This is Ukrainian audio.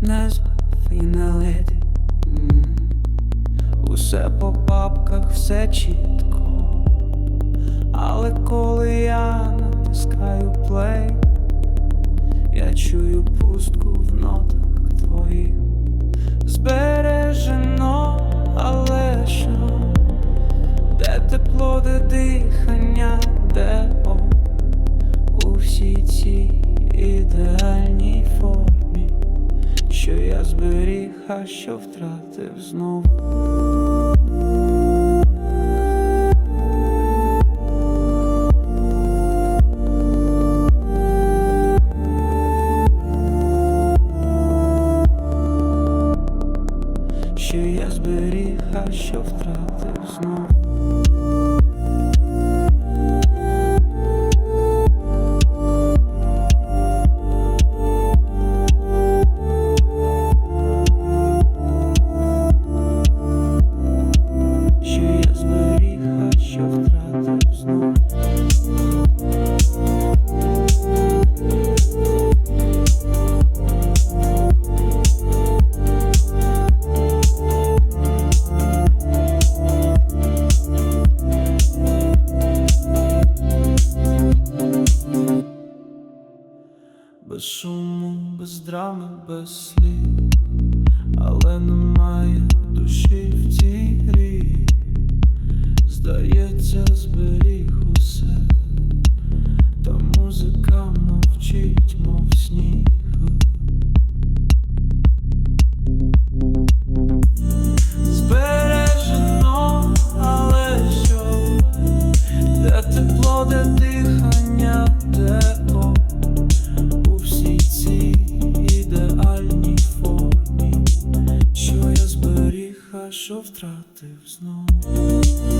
не фіналети. Усе по папках, все чітко. Але коли я натискаю плей, я чую пустку в нотах твоїх. Що я зберіг, а що втратив знову. Що я зберіг, а що втратив знову. Без шуму, без драми, без слів, але немає душі в цій грі. Здається, зберіг усе, та музика мовчить, що втратив знов.